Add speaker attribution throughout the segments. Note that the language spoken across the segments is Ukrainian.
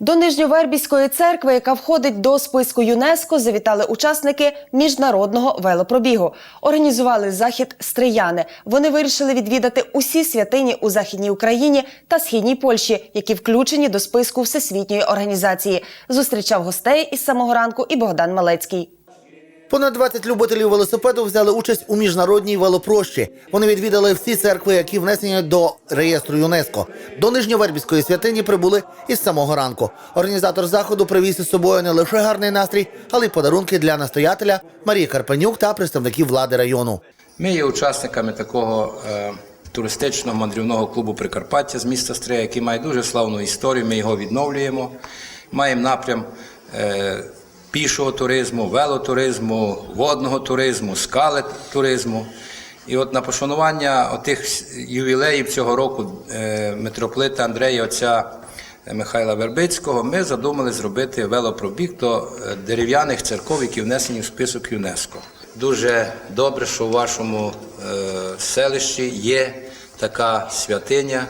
Speaker 1: До Нижньовербіської церкви, яка входить до списку ЮНЕСКО, завітали учасники міжнародного велопробігу. Організували захід стрияни. Вони вирішили відвідати усі святині у західній Україні та східній Польщі, які включені до списку всесвітньої організації. Зустрічав гостей із самого ранку і Богдан Малецький.
Speaker 2: Понад 20 любителів велосипеду взяли участь у міжнародній велопрощі. Вони відвідали всі церкви, які внесені до реєстру ЮНЕСКО. До Нижньовербівської святині прибули із самого ранку. Організатор заходу привіз із собою не лише гарний настрій, але й подарунки для настоятеля Марії Карпенюк та представників влади району.
Speaker 3: Ми є учасниками такого е, туристичного мандрівного клубу Прикарпаття з міста Стрия, який має дуже славну історію. Ми його відновлюємо. Маємо напрям е, пішого туризму, велотуризму, водного туризму, скали туризму. І от на пошанування отих ювілеїв цього року е, митрополита Андрея отця Михайла Вербицького ми задумали зробити велопробіг до е, дерев'яних церков, які внесені в список ЮНЕСКо. Дуже добре, що в вашому е, селищі є така святиня,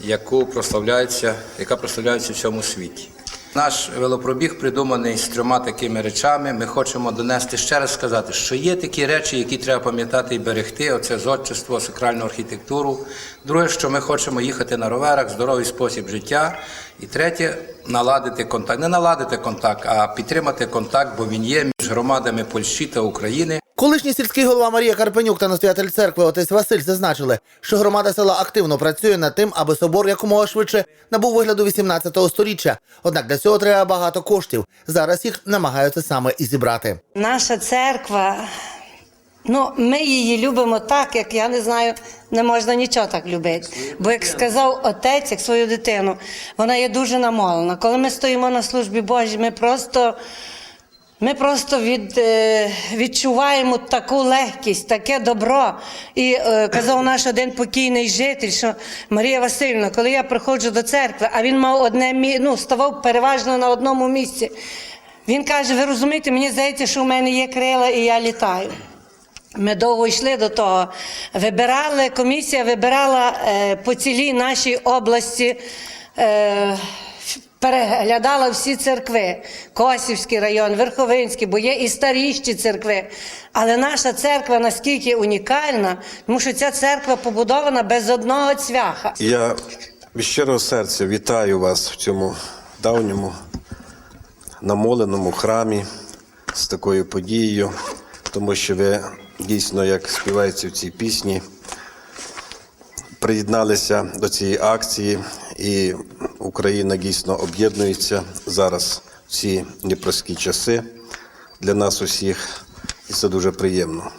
Speaker 3: яку прославляється, яка прославляється в всьому світі. Наш велопробіг придуманий з трьома такими речами. Ми хочемо донести ще раз сказати, що є такі речі, які треба пам'ятати і берегти. Оце зодчество, сакральну архітектуру. Друге, що ми хочемо їхати на роверах, здоровий спосіб життя. І третє наладити контакт. Не наладити контакт, а підтримати контакт, бо він є між громадами Польщі та України.
Speaker 2: Колишній сільський голова Марія Карпенюк та настоятель церкви отець Василь зазначили, що громада села активно працює над тим, аби собор якомога швидше набув вигляду 18-го століття. Однак для цього треба багато коштів. Зараз їх намагаються саме і зібрати.
Speaker 4: Наша церква, ну, ми її любимо так, як я не знаю, не можна нічого так любити. Бо як сказав отець, як свою дитину, вона є дуже намолена. Коли ми стоїмо на службі Божій, ми просто. Ми просто від, е, відчуваємо таку легкість, таке добро. І е, казав наш один покійний житель, що Марія Васильівна, коли я приходжу до церкви, а він мав одне мі- ну, ставав переважно на одному місці. Він каже: ви розумієте, мені здається, що в мене є крила і я літаю. Ми довго йшли до того. Вибирали, комісія вибирала е, по цілій нашій області. Переглядала всі церкви, Косівський район, Верховинський, бо є і старіші церкви. Але наша церква наскільки унікальна, тому що ця церква побудована без одного цвяха.
Speaker 5: Я від щирого серця вітаю вас в цьому давньому намоленому храмі з такою подією, тому що ви дійсно, як співається в цій пісні, приєдналися до цієї акції, і Україна дійсно об'єднується зараз в ці непрості часи для нас усіх, і це дуже приємно.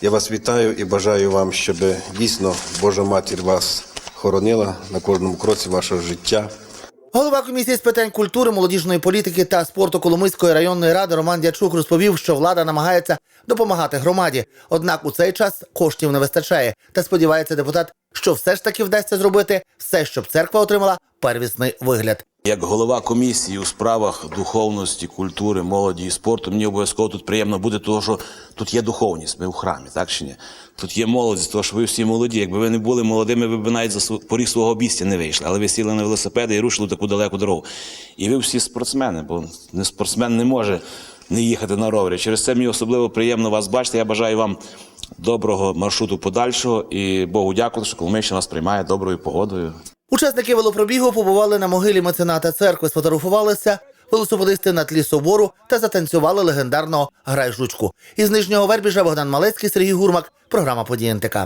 Speaker 5: Я вас вітаю і бажаю вам, щоб дійсно Божа матір вас хоронила на кожному кроці вашого життя.
Speaker 2: Голова комісії з питань культури, молодіжної політики та спорту Коломийської районної ради Роман Дячук розповів, що влада намагається допомагати громаді. Однак у цей час коштів не вистачає. Та сподівається депутат, що все ж таки вдасться зробити все, щоб церква отримала первісний вигляд.
Speaker 6: Як голова комісії у справах духовності, культури, молоді і спорту, мені обов'язково тут приємно буде, тому що тут є духовність, ми в храмі, так чи ні? Тут є молодість, тому що ви всі молоді. Якби ви не були молодими, ви б навіть за поріг свого обійстя не вийшли. Але ви сіли на велосипеди і рушили таку далеку дорогу. І ви всі спортсмени, бо не спортсмен не може не їхати на ровері. Через це мені особливо приємно вас бачити. Я бажаю вам доброго маршруту подальшого і Богу дякую, що Коломийщина нас приймає доброю погодою.
Speaker 2: Учасники велопробігу побували на могилі мецената церкви, сфотографувалися велосипедисти на тлі собору та затанцювали легендарного грай жучку. Із нижнього вербіжа Богдан Малецький, Сергій Гурмак. Програма «Події НТК».